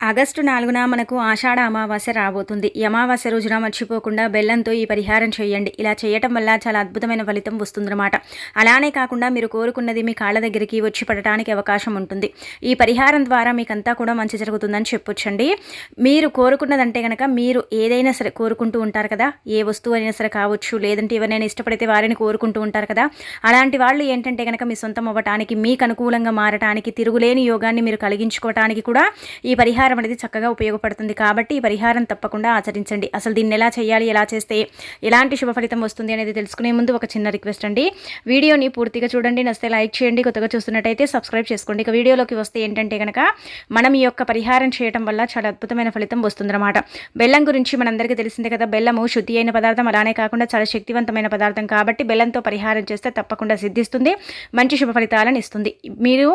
August నాలుగున మనకు ఆషాఢ అమావాస్య రాబోతుంది. ఈ అమావాస్య రోజున మర్చిపోకుండా బెల్లంతో ఈ పరిహారం చేయండి. ఇలా చేయటం వల్ల చాలా అద్భుతమైన ఫలితం వస్తుందన్నమాట. అలానే కాకుండా మీరు కోరుకున్నది మీ కాళ్ళ దగ్గరికి వచ్చి పడటానికి అవకాశం ఉంటుంది. ఈ పరిహారం ద్వారా మీకంతా కూడా మంచి జరుగుతుందని చెప్పొచ్చండి. మీరు కోరుకున్నదంటే కనుక మీరు ఏదైనా సరే కోరుకుంటూ ఉంటారు కదా. ఏ వస్తువు అయినా సరే కావచ్చు లేదంటే ఎవరైనా ఇష్టపడితే వారిని కోరుకుంటూ ఉంటారు కదా. అలాంటి వాళ్ళు ఏంటంటే కనుక మీ సొంతం అవ్వటానికి మీకు అనుకూలంగా మారటానికి తిరుగులేని యోగాన్ని మీరు కలిగించుకోవటానికి కూడా ఈ పరిహారం పరిహారం అనేది చక్కగా ఉపయోగపడుతుంది కాబట్టి ఈ పరిహారం తప్పకుండా ఆచరించండి. అసలు దీన్ని ఎలా చేయాలి ఎలా చేస్తే ఎలాంటి శుభ ఫలితం వస్తుంది అనేది తెలుసుకునే ముందు ఒక చిన్న రిక్వెస్ట్ అండి. వీడియోని పూర్తిగా చూడండి నస్తే లైక్ చేయండి కొత్తగా చూస్తున్నట్టయితే సబ్స్క్రైబ్ చేసుకోండి. ఇక వీడియోలోకి వస్తే ఏంటంటే కనుక మనం ఈ యొక్క పరిహారం చేయడం వల్ల చాలా అద్భుతమైన ఫలితం వస్తుందన్నమాట. బెల్లం గురించి మనందరికీ తెలిసిందే కదా బెల్లము శుద్ధి అయిన పదార్థం అలానే కాకుండా చాలా శక్తివంతమైన పదార్థం కాబట్టి బెల్లంతో పరిహారం చేస్తే తప్పకుండా సిద్ధిస్తుంది మంచి శుభ ఫలితాలను ఇస్తుంది. మీరు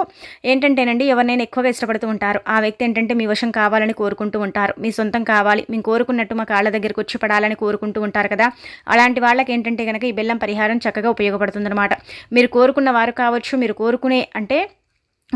ఏంటంటేనండి ఎవరినైనా ఎక్కువగా ఇష్టపడుతూ ఉంటారు. ఆ వ్యక్తి ఏంటంటే మీ వశం సంతోషం కావాలని కోరుకుంటూ ఉంటారు. మీ సొంతం కావాలి. మేము కోరుకున్నట్టు మా కాళ్ళ దగ్గరకు వచ్చి పడాలని కోరుకుంటూ ఉంటారు కదా. అలాంటి వాళ్ళకి ఏంటంటే కనుక ఈ బెల్లం పరిహారం చక్కగా ఉపయోగపడుతుందన్నమాట. మీరు కోరుకున్న వారు కావచ్చు. మీరు కోరుకునే అంటే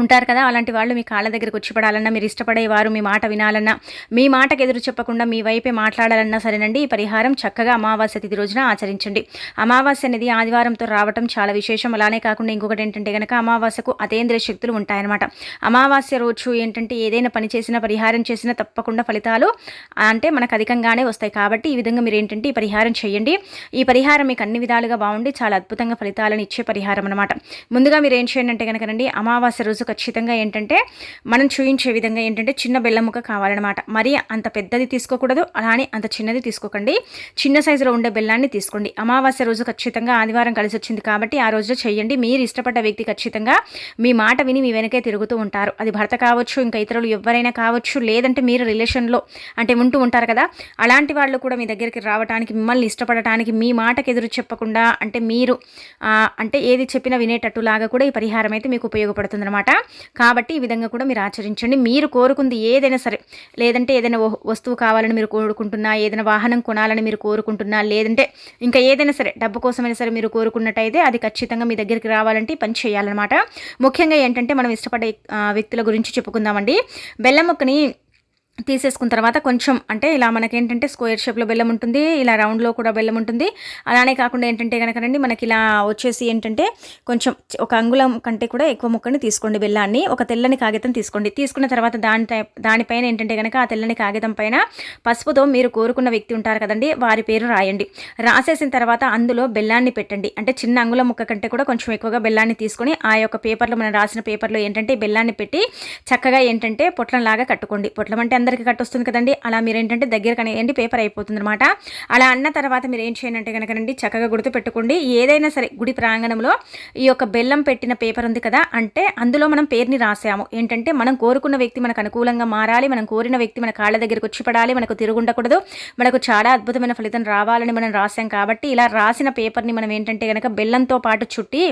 ఉంటారు కదా అలాంటి వాళ్ళు మీ కాళ్ళ దగ్గరకు వచ్చి పడాలన్నా మీరు ఇష్టపడేవారు మీ మాట వినాలన్నా మీ మాటకు ఎదురు చెప్పకుండా మీ వైపే మాట్లాడాలన్నా సరేనండి. ఈ పరిహారం చక్కగా అమావాస్య తిథి రోజున ఆచరించండి. అమావాస్య అనేది ఆదివారంతో రావటం చాలా విశేషం. అలానే కాకుండా ఇంకొకటి ఏంటంటే కనుక అమావాస్యకు అతేంద్రియ శక్తులు ఉంటాయన్నమాట. అమావాస్య రోజు ఏంటంటే ఏదైనా పని చేసినా పరిహారం చేసినా తప్పకుండా ఫలితాలు అంటే మనకు అధికంగానే వస్తాయి. కాబట్టి ఈ విధంగా మీరు ఏంటంటే ఈ పరిహారం చేయండి. ఈ పరిహారం మీకు అన్ని విధాలుగా బాగుండి చాలా అద్భుతంగా ఫలితాలను ఇచ్చే పరిహారం అనమాట ముందుగా మీరు ఏం చేయండి అంటే కనుకనండి అమావాస్య రోజు ఖచ్చితంగా ఏంటంటే మనం చూయించే విధంగా ఏంటంటే చిన్న బెల్లం ముక్క కావాలన్నమాట. మరి అంత పెద్దది తీసుకోకూడదు అలానే అంత చిన్నది తీసుకోకండి. చిన్న సైజులో ఉండే బెల్లాన్ని తీసుకోండి. అమావాస్య రోజు ఖచ్చితంగా ఆదివారం కలిసి వచ్చింది కాబట్టి ఆ రోజు చేయండి మీరు ఇష్టపడ్డ వ్యక్తి ఖచ్చితంగా మీ మాట విని మీ వెనకే తిరుగుతూ ఉంటారు. అది భర్త కావచ్చు ఇంకా ఇతరులు ఎవరైనా కావచ్చు లేదంటే మీరు రిలేషన్లో అంటే ఉంటూ ఉంటారు కదా. అలాంటి వాళ్ళు కూడా మీ దగ్గరికి రావడానికి మిమ్మల్ని ఇష్టపడటానికి మీ మాటకు ఎదురు చెప్పకుండా అంటే మీరు అంటే ఏది చెప్పినా వినేటట్టు లాగా కూడా ఈ పరిహారం అయితే మీకు ఉపయోగపడుతుంది అనమాట కాబట్టి ఈ విధంగా కూడా మీరు ఆచరించండి. మీరు కోరుకుంది ఏదైనా సరే లేదంటే ఏదైనా వస్తువు కావాలని మీరు కోరుకుంటున్నా ఏదైనా వాహనం కొనాలని మీరు కోరుకుంటున్నా లేదంటే ఇంకా ఏదైనా సరే డబ్బు కోసమైనా సరే మీరు కోరుకున్నట్టయితే అది ఖచ్చితంగా మీ దగ్గరికి రావాలంటే పని చేయాలన్నమాట. ముఖ్యంగా ఏంటంటే మనం ఇష్టపడే వ్యక్తుల గురించి చెప్పుకుందామండి. బెల్లం మొక్కని తీసేసుకున్న తర్వాత కొంచెం అంటే ఇలా మనకేంటంటే స్క్వేర్ షేప్లో బెల్లం ఉంటుంది ఇలా రౌండ్లో కూడా బెల్లం ఉంటుంది. అలానే కాకుండా ఏంటంటే కనుకనండి మనకి ఇలా వచ్చేసి ఏంటంటే కొంచెం ఒక అంగుళం కంటే కూడా ఎక్కువ ముక్కని తీసుకోండి బెల్లాన్ని. ఒక తెల్లని కాగితం తీసుకోండి. తీసుకున్న తర్వాత దాని దానిపైన ఏంటంటే కనుక ఆ తెల్లని కాగితం పైన పసుపుతో మీరు కోరుకున్న వ్యక్తి ఉంటారు కదండి వారి పేరు రాయండి. రాసేసిన తర్వాత అందులో బెల్లాన్ని పెట్టండి. అంటే చిన్న అంగుళం ముక్క కంటే కూడా కొంచెం ఎక్కువగా బెల్లాన్ని తీసుకొని ఆ యొక్క పేపర్లో మనం రాసిన పేపర్లో ఏంటంటే బెల్లాన్ని పెట్టి చక్కగా ఏంటంటే పొట్లంలాగా కట్టుకోండి. పొట్లం అంటే అందరికీ కట్టొస్తుంది కదండి. అలా మీరు ఏంటంటే దగ్గర కనేయండి పేపర్ అయిపోతుంది అనమాట అలా అన్న తర్వాత మీరు ఏం చేయండి అంటే కనుకనండి చక్కగా గుర్తు పెట్టుకోండి. ఏదైనా సరే గుడి ప్రాంగణంలో ఈ యొక్క బెల్లం పెట్టిన పేపర్ ఉంది కదా అంటే అందులో మనం పేరుని రాసాము. ఏంటంటే మనం కోరుకున్న వ్యక్తి మనకు అనుకూలంగా మారాలి మనం కోరిన వ్యక్తి మన కాళ్ళ దగ్గరకు వచ్చి పడాలి మనకు తిరుగుండకూడదు మనకు చాలా అద్భుతమైన ఫలితం రావాలని మనం రాసాం కాబట్టి ఇలా రాసిన పేపర్ని మనం ఏంటంటే కనుక బెల్లంతో పాటు చుట్టి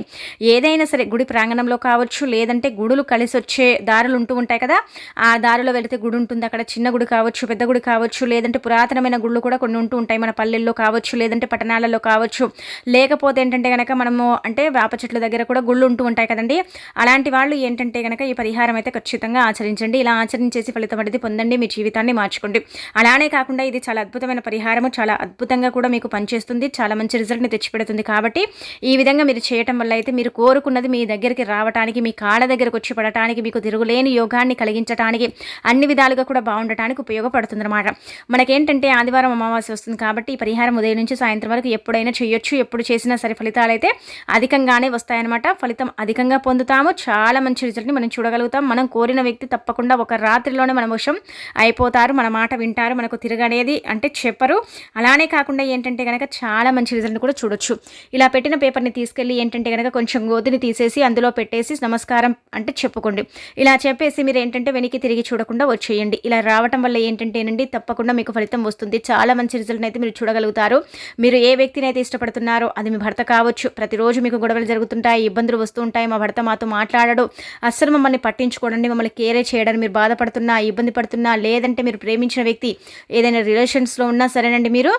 ఏదైనా సరే గుడి ప్రాంగణంలో కావచ్చు లేదంటే గుడులు కలిసి వచ్చే దారులు ఉంటూ ఉంటాయి కదా ఆ దారిలో వెళితే గుడి ఉంటుంది అక్కడ చిన్న గుడి కావచ్చు పెద్ద గుడి కావచ్చు లేదంటే పురాతనమైన గుళ్ళు కూడా కొన్ని ఉంటూ ఉంటాయి మన పల్లెల్లో కావచ్చు లేదంటే పట్టణాలలో కావచ్చు. లేకపోతే ఏంటంటే కనుక మనము అంటే వేప చెట్ల దగ్గర కూడా గుళ్ళు ఉంటూ ఉంటాయి కదండి. అలాంటి వాళ్ళు ఏంటంటే కనుక ఈ పరిహారం అయితే ఖచ్చితంగా ఆచరించండి. ఇలా ఆచరించేసి ఫలితం అనేది పొందండి. మీ జీవితాన్ని మార్చుకోండి. అలానే కాకుండా ఇది చాలా అద్భుతమైన పరిహారము. చాలా అద్భుతంగా కూడా మీకు పనిచేస్తుంది. చాలా మంచి రిజల్ట్ని తెచ్చిపెడుతుంది కాబట్టి ఈ విధంగా మీరు చేయటం వల్ల అయితే మీరు కోరుకున్నది మీ దగ్గరికి రావడానికి మీ కాళ్ళ దగ్గరకు వచ్చి పడటానికి మీకు తిరుగులేని యోగాన్ని కలిగించడానికి అన్ని విధాలుగా కూడా బాగుండటానికి ఉపయోగపడుతుంది అనమాట మనకేంటంటే ఆదివారం అమావాస్య వస్తుంది కాబట్టి ఈ పరిహారం ఉదయం నుంచి సాయంత్రం వరకు ఎప్పుడైనా చేయొచ్చు ఎప్పుడు చేసినా సరే ఫలితాలు అయితే అధికంగానే వస్తాయన్నమాట. ఫలితం అధికంగా పొందుతాము. చాలా మంచి రిజల్ట్ని మనం చూడగలుగుతాం. మనం కోరిన వ్యక్తి తప్పకుండా ఒక రాత్రిలోనే మన వశం అయిపోతారు. మన మాట వింటారు. మనకు తిరగనేది అంటే చెప్పరు. అలానే కాకుండా ఏంటంటే కనుక చాలా మంచి రిజల్ట్ కూడా చూడొచ్చు. ఇలా పెట్టిన పేపర్ని తీసుకెళ్ళి ఏంటంటే కనుక కొంచెం గోధుని తీసేసి అందులో పెట్టేసి నమస్కారం అంటే చెప్పుకోండి. ఇలా చెప్పేసి మీరు ఏంటంటే వెనక్కి తిరిగి చూడకుండా వచ్చేయండి. ఇలా రావటం వల్ల ఏంటంటేనండి తప్పకుండా మీకు ఫలితం వస్తుంది. చాలా మంచి రిజల్ట్ అయితే మీరు చూడగలుగుతారు. మీరు ఏ వ్యక్తిని అయితే ఇష్టపడుతున్నారో అది మీ భర్త కావచ్చు. ప్రతిరోజు మీకు గొడవలు జరుగుతుంటాయి ఇబ్బందులు వస్తూ ఉంటాయి. మా భర్త మాతో మాట్లాడడు. అస్సలు మమ్మల్ని పట్టించుకోడండి మమ్మల్ని కేరే చేయడానికి మీరు బాధపడుతున్నా ఇబ్బంది పడుతున్నా లేదంటే మీరు ప్రేమించిన వ్యక్తి ఏదైనా రిలేషన్స్లో ఉన్నా సరేనండి మీరు.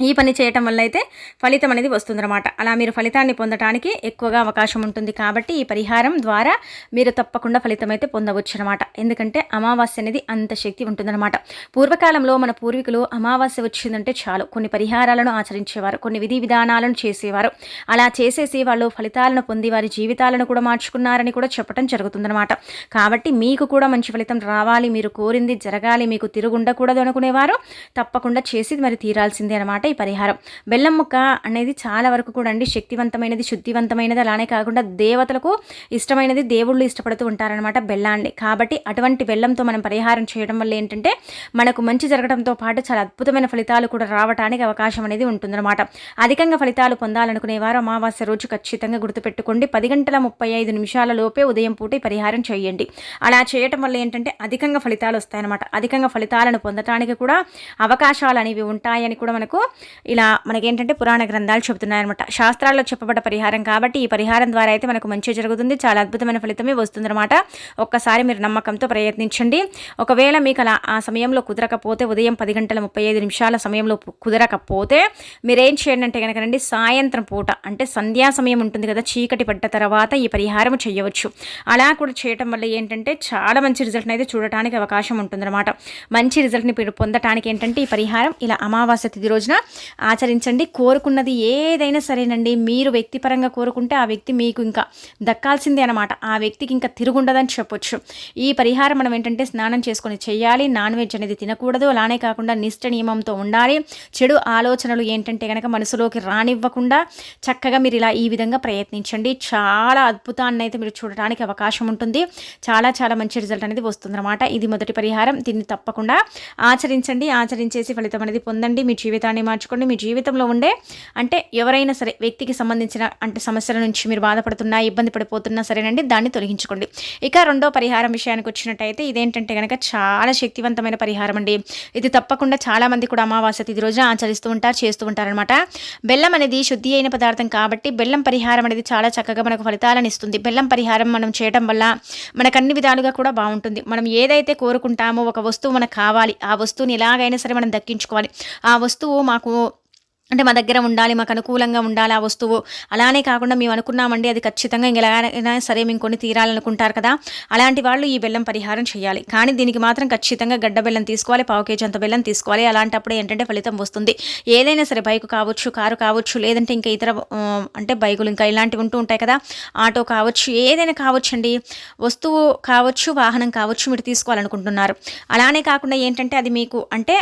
ఈ పని చేయటం వల్ల అయితే ఫలితం అనేది వస్తుందన్నమాట. అలా మీరు ఫలితాన్ని పొందడానికి ఎక్కువగా అవకాశం ఉంటుంది కాబట్టి ఈ పరిహారం ద్వారా మీరు తప్పకుండా ఫలితం అయితే పొందవచ్చు అనమాట ఎందుకంటే అమావాస్య అనేది అంత శక్తి ఉంటుందన్నమాట. పూర్వకాలంలో మన పూర్వీకులు అమావాస్య వచ్చిందంటే చాలు. కొన్ని పరిహారాలను ఆచరించేవారు కొన్ని విధి విధానాలను చేసేవారు. అలా చేసేసి వాళ్ళు ఫలితాలను పొంది వారి జీవితాలను కూడా మార్చుకున్నారని కూడా చెప్పడం జరుగుతుందన్నమాట. కాబట్టి మీకు కూడా మంచి ఫలితం రావాలి మీరు కోరింది జరగాలి మీకు తిరుగుండకూడదు అనుకునేవారు తప్పకుండా చేసి మరి తీరాల్సిందే అనమాట ఈ పరిహారం. బెల్లం ముక్క అనేది చాలా వరకు కూడా అండి శక్తివంతమైనది శుద్ధివంతమైనది. అలానే కాకుండా దేవతలకు ఇష్టమైనది దేవుళ్ళు ఇష్టపడుతూ ఉంటారనమాట బెల్లాన్ని. కాబట్టి అటువంటి బెల్లంతో మనం పరిహారం చేయడం వల్ల ఏంటంటే మనకు మంచి జరగడంతో పాటు చాలా అద్భుతమైన ఫలితాలు కూడా రావడానికి అవకాశం అనేది ఉంటుందన్నమాట. అధికంగా ఫలితాలు పొందాలనుకునేవారు అమావాస్య రోజు ఖచ్చితంగా గుర్తుపెట్టుకోండి. పది గంటల ముప్పై ఐదు నిమిషాల లోపే ఉదయం పూట పరిహారం చేయండి. అలా చేయటం వల్ల ఏంటంటే అధికంగా ఫలితాలు వస్తాయన్నమాట. అధికంగా ఫలితాలను పొందటానికి కూడా అవకాశాలు అనేవి ఉంటాయని కూడా మనకు ఇలా మనకేంటంటే పురాణ గ్రంథాలు చెబుతున్నాయన్నమాట. శాస్త్రాల్లో చెప్పబడ్డ పరిహారం కాబట్టి ఈ పరిహారం ద్వారా అయితే మనకు మంచి జరుగుతుంది చాలా అద్భుతమైన ఫలితమే వస్తుందన్నమాట. ఒక్కసారి మీరు నమ్మకంతో ప్రయత్నించండి. ఒకవేళ మీకు అలా ఆ సమయంలో కుదరకపోతే ఉదయం పది గంటల ముప్పై ఐదు నిమిషాల సమయంలో కుదరకపోతే మీరేం చేయండి అంటే కనుక సాయంత్రం పూట అంటే సంధ్యా సమయం ఉంటుంది కదా చీకటి పడ్డ తర్వాత ఈ పరిహారం చేయవచ్చు. అలా కూడా చేయటం వల్ల ఏంటంటే చాలా మంచి రిజల్ట్ని అయితే చూడటానికి అవకాశం ఉంటుందన్నమాట. మంచి రిజల్ట్ని పొందటానికి ఏంటంటే ఈ పరిహారం ఇలా అమావాస్య తిథి రోజున ఆచరించండి. కోరుకున్నది ఏదైనా సరేనండి. మీరు వ్యక్తిపరంగా కోరుకుంటే ఆ వ్యక్తి మీకు ఇంకా దక్కాల్సిందే అనమాట ఆ వ్యక్తికి ఇంకా తిరుగుండదని చెప్పొచ్చు. ఈ పరిహారం మనం ఏంటంటే స్నానం చేసుకొని చేయాలి. నాన్ వెజ్ అనేది తినకూడదు. అలానే కాకుండా నిష్ట నియమంతో ఉండాలి. చెడు ఆలోచనలు ఏంటంటే కనుక మనసులోకి రానివ్వకుండా చక్కగా మీరు ఇలా ఈ విధంగా ప్రయత్నించండి. చాలా అద్భుతాన్ని అయితే మీరు చూడడానికి అవకాశం ఉంటుంది. చాలా చాలా మంచి రిజల్ట్ అనేది వస్తుందన్నమాట. ఇది మొదటి పరిహారం. దీన్ని తప్పకుండా ఆచరించండి. ఆచరించేసి ఫలితం అనేది పొందండి. మీ జీవితాన్ని మార్చుకోండి. మీ జీవితంలో ఉండే అంటే ఎవరైనా సరే వ్యక్తికి సంబంధించిన అంటే సమస్యల నుంచి మీరు బాధపడుతున్నా ఇబ్బంది పడిపోతున్నా సరేనండి దాన్ని తొలగించుకోండి. ఇక రెండో పరిహారం విషయానికి వచ్చినట్టయితే ఇదేంటంటే కనుక చాలా శక్తివంతమైన పరిహారం అండి. ఇది తప్పకుండా చాలామంది కూడా అమావాస్య ఇది రోజున ఆచరిస్తూ ఉంటారు చేస్తూ ఉంటారనమాట బెల్లం అనేది శుద్ధి అయిన పదార్థం కాబట్టి బెల్లం పరిహారం అనేది చాలా చక్కగా మనకు ఫలితాలను ఇస్తుంది. బెల్లం పరిహారం మనం చేయడం వల్ల మనకు అన్ని విధాలుగా కూడా బాగుంటుంది. మనం ఏదైతే కోరుకుంటామో ఒక వస్తువు మనకు కావాలి ఆ వస్తువుని ఎలాగైనా సరే మనం దక్కించుకోవాలి. ఆ వస్తువు మాకు こう అంటే మా దగ్గర ఉండాలి మాకు అనుకూలంగా ఉండాలి ఆ వస్తువు. అలానే కాకుండా మేము అనుకున్నామండి అది ఖచ్చితంగా ఎలాగైనా సరే మేము కొన్ని తీరాలనుకుంటారు కదా. అలాంటి వాళ్ళు ఈ బెల్లం పరిహారం చేయాలి. కానీ దీనికి మాత్రం ఖచ్చితంగా గడ్డ బెల్లం తీసుకోవాలి పావు కేజీ అంత బెల్లం తీసుకోవాలి. అలాంటప్పుడు ఏంటంటే ఫలితం వస్తుంది. ఏదైనా సరే బైక్ కావచ్చు కారు కావచ్చు లేదంటే ఇంకా ఇతర అంటే బైకులు ఇంకా ఇలాంటివి ఉంటూ ఉంటాయి కదా. ఆటో కావచ్చు ఏదైనా కావచ్చండి. వస్తువు కావచ్చు వాహనం కావచ్చు మీరు తీసుకోవాలనుకుంటున్నారు. అలానే కాకుండా ఏంటంటే అది మీకు అంటే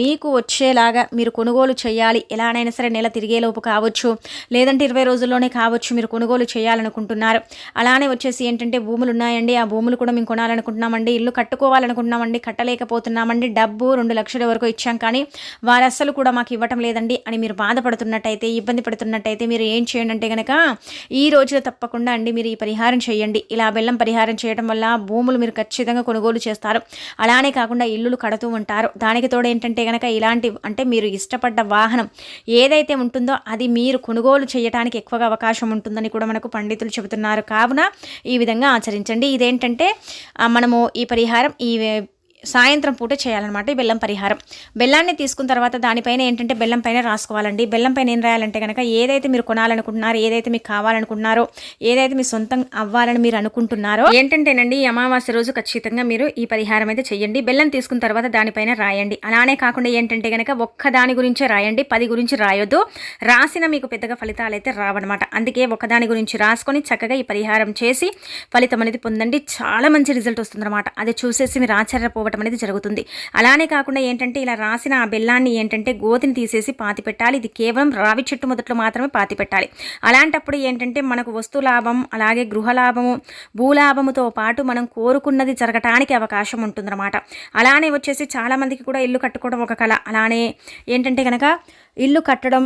మీకు వచ్చేలాగా మీరు కొనుగోలు చేయాలి. ఎలా ఎలానైనా సరే నెల తిరిగేలోపు కావచ్చు లేదంటే ఇరవై రోజుల్లోనే కావచ్చు మీరు కొనుగోలు చేయాలనుకుంటున్నారు. అలానే వచ్చేసి ఏంటంటే భూములు ఉన్నాయండి. ఆ భూములు కూడా మేము కొనాలనుకుంటున్నామండి. ఇల్లు కట్టుకోవాలనుకుంటున్నామండి. కట్టలేకపోతున్నామండి. డబ్బు రెండు లక్షల వరకు ఇచ్చాం. కానీ వారు అస్సలు కూడా మాకు ఇవ్వటం లేదండి అని మీరు బాధపడుతున్నట్టయితే ఇబ్బంది పడుతున్నట్టయితే మీరు ఏం చేయండి అంటే కనుక ఈ రోజులో తప్పకుండా అండి మీరు ఈ పరిహారం చేయండి. ఇలా బెల్లం పరిహారం చేయడం వల్ల భూములు మీరు ఖచ్చితంగా కొనుగోలు చేస్తారు. అలానే కాకుండా ఇల్లులు కడుతూ ఉంటారు. దానికి తోడు ఏంటంటే కనుక ఇలాంటి అంటే మీరు ఇష్టపడ్డ వాహనం ఏదైతే ఉంటుందో అది మీరు కొనుగోలు చేయడానికి ఎక్కువగా అవకాశం ఉంటుందని కూడా మనకు పండితులు చెబుతున్నారు. కావున ఈ విధంగా ఆచరించండి. ఇదేంటంటే మనము ఈ పరిహారం ఈ సాయంత్రం పూట చేయాలన్నమాట ఈ బెల్లం పరిహారం. బెల్లాన్ని తీసుకున్న తర్వాత దానిపైన ఏంటంటే బెల్లం పైన రాసుకోవాలండి. బెల్లం పైన ఏం రాయాలంటే కనుక ఏదైతే మీరు కొనాలనుకుంటున్నారో ఏదైతే మీకు కావాలనుకుంటున్నారో ఏదైతే మీ సొంతం అవ్వాలని మీరు అనుకుంటున్నారో ఏంటంటేనండి అమావాస్య రోజు ఖచ్చితంగా మీరు ఈ పరిహారం అయితే చేయండి బెల్లం తీసుకున్న తర్వాత దానిపైన రాయండి. అలానే కాకుండా ఏంటంటే కనుక ఒక్క దాని గురించే రాయండి. పది గురించి రాయొద్దు. రాసిన మీకు పెద్దగా ఫలితాలు అయితే రావన్నమాట. అందుకే ఒకదాని గురించి రాసుకొని చక్కగా ఈ పరిహారం చేసి ఫలితం అనేది పొందండి. చాలా మంచి రిజల్ట్ వస్తుందన్నమాట. అది చూసేసి మీరు ఆశ్చర్యపో రావటం అనేది జరుగుతుంది. అలానే కాకుండా ఏంటంటే ఇలా రాసిన ఆ బెల్లాన్ని ఏంటంటే గోతిని తీసేసి పాతి పెట్టాలి. ఇది కేవలం రావి చెట్టు మొదట్లో మాత్రమే పాతి పెట్టాలి. అలాంటప్పుడు ఏంటంటే మనకు వస్తు లాభం అలాగే గృహ లాభము భూలాభముతో పాటు మనం కోరుకున్నది జరగటానికి అవకాశం ఉంటుందన్నమాట. అలానే వచ్చేసి చాలామందికి కూడా ఇల్లు కట్టుకోవడం ఒక కళ. అలానే ఏంటంటే కనుక ఇల్లు కట్టడం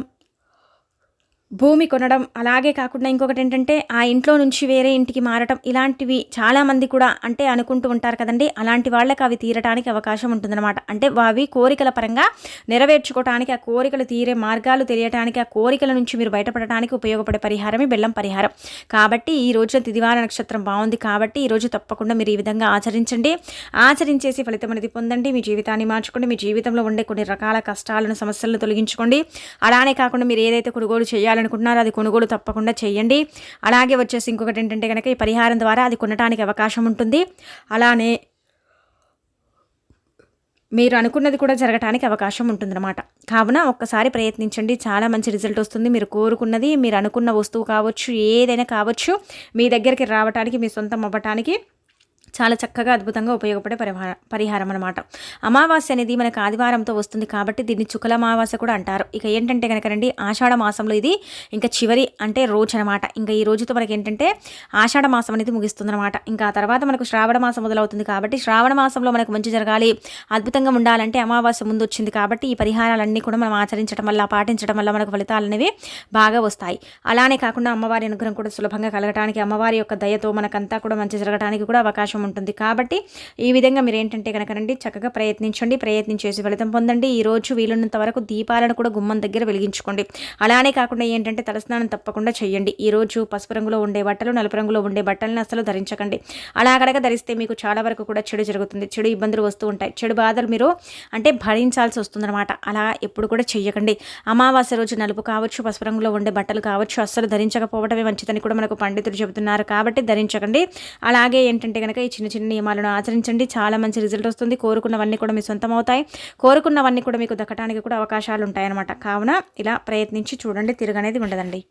భూమి కొనడం అలాగే కాకుండా ఇంకొకటి ఏంటంటే ఆ ఇంట్లో నుంచి వేరే ఇంటికి మారటం ఇలాంటివి చాలామంది కూడా అంటే అనుకుంటూ ఉంటారు కదండి. అలాంటి వాళ్ళకి అవి తీరటానికి అవకాశం ఉంటుందన్నమాట. అంటే అవి కోరికల పరంగా నెరవేర్చుకోవటానికి ఆ కోరికలు తీరే మార్గాలు తెలియటానికి ఆ కోరికల నుంచి మీరు బయటపడటానికి ఉపయోగపడే పరిహారమే బెల్లం పరిహారం. కాబట్టి ఈ రోజున తిదివార నక్షత్రం బాగుంది కాబట్టి ఈరోజు తప్పకుండా మీరు ఈ విధంగా ఆచరించండి. ఆచరించేసి ఫలితం అనేది పొందండి. మీ జీవితాన్ని మార్చుకోండి. మీ జీవితంలో ఉండే కొన్ని రకాల కష్టాలను సమస్యలను తొలగించుకోండి. అలానే కాకుండా మీరు ఏదైతే కొనుగోలు చేయాలి చేయాలనుకుంటున్నారో అది కొనుగోలు తప్పకుండా చేయండి. అలాగే వచ్చేసి ఇంకొకటి ఏంటంటే కనుక ఈ పరిహారం ద్వారా అది కొనడానికి అవకాశం ఉంటుంది. అలానే మీరు అనుకున్నది కూడా జరగటానికి అవకాశం ఉంటుందన్నమాట. కావున ఒక్కసారి ప్రయత్నించండి. చాలా మంచి రిజల్ట్ వస్తుంది. మీరు కోరుకున్నది మీరు అనుకున్న వస్తువు కావచ్చు ఏదైనా కావచ్చు మీ దగ్గరికి రావటానికి మీ సొంతం అవ్వటానికి చాలా చక్కగా అద్భుతంగా ఉపయోగపడే పరిహార పరిహారం అనమాట అమావాస్య అనేది మనకు ఆదివారంతో వస్తుంది కాబట్టి దీన్ని చుక్కల అమావాస్య కూడా అంటారు. ఇక ఏంటంటే కనుక రండి ఆషాఢ మాసంలో ఇది ఇంకా చివరి అంటే రోజు అనమాట ఇంకా ఈ రోజుతో మనకి ఏంటంటే ఆషాఢ మాసం అనేది ముగిస్తుంది అనమాట ఇంకా తర్వాత మనకు శ్రావణ మాసం మొదలవుతుంది కాబట్టి శ్రావణ మాసంలో మనకు మంచి జరగాలి అద్భుతంగా ఉండాలంటే అమావాస్య ముందు వచ్చింది కాబట్టి ఈ పరిహారాలన్నీ కూడా మనం ఆచరించడం వల్ల పాటించడం వల్ల మనకు ఫలితాలు అనేవి బాగా వస్తాయి. అలానే కాకుండా అమ్మవారి అనుగ్రహం కూడా సులభంగా కలగటానికి అమ్మవారి యొక్క దయతో మనకంతా కూడా మంచి జరగడానికి కూడా అవకాశం అవకాశం ఉంటుంది. కాబట్టి ఈ విధంగా మీరు ఏంటంటే కనుకనండి చక్కగా ప్రయత్నించండి ప్రయత్నించేసి ఫలితం పొందండి. ఈ రోజు వీలున్నంత వరకు దీపాలను కూడా గుమ్మం దగ్గర వెలిగించుకోండి. అలానే కాకుండా ఏంటంటే తలస్నానం తప్పకుండా చేయండి. ఈ రోజు పసుపు రంగులో ఉండే బట్టలు నలుపు రంగులో ఉండే బట్టలను అసలు ధరించకండి. అలా కనుక ధరిస్తే మీకు చాలా వరకు కూడా చెడు జరుగుతుంది. చెడు ఇబ్బందులు వస్తూ ఉంటాయి. చెడు బాధలు మీరు అంటే భరించాల్సి వస్తుందన్నమాట. అలా ఎప్పుడు కూడా చెయ్యకండి. అమావాస్య రోజు నలుపు కావచ్చు పసుపు రంగులో ఉండే బట్టలు కావచ్చు అస్సలు ధరించకపోవడమే మంచిదని కూడా మనకు పండితులు చెబుతున్నారు. కాబట్టి ధరించకండి. అలాగే ఏంటంటే కనుక ఈ చిన్న చిన్న నియమాలను ఆచరించండి. చాలా మంచి రిజల్ట్ వస్తుంది. కోరుకున్నవన్నీ కూడా మీ సొంతం అవుతాయి కోరుకున్నవన్నీ కూడా మీకు దక్కటానికి కూడా అవకాశాలు ఉంటాయన్నమాట కావున ఇలా ప్రయత్నించి చూడండి. తిరగనేది ఉండదండి.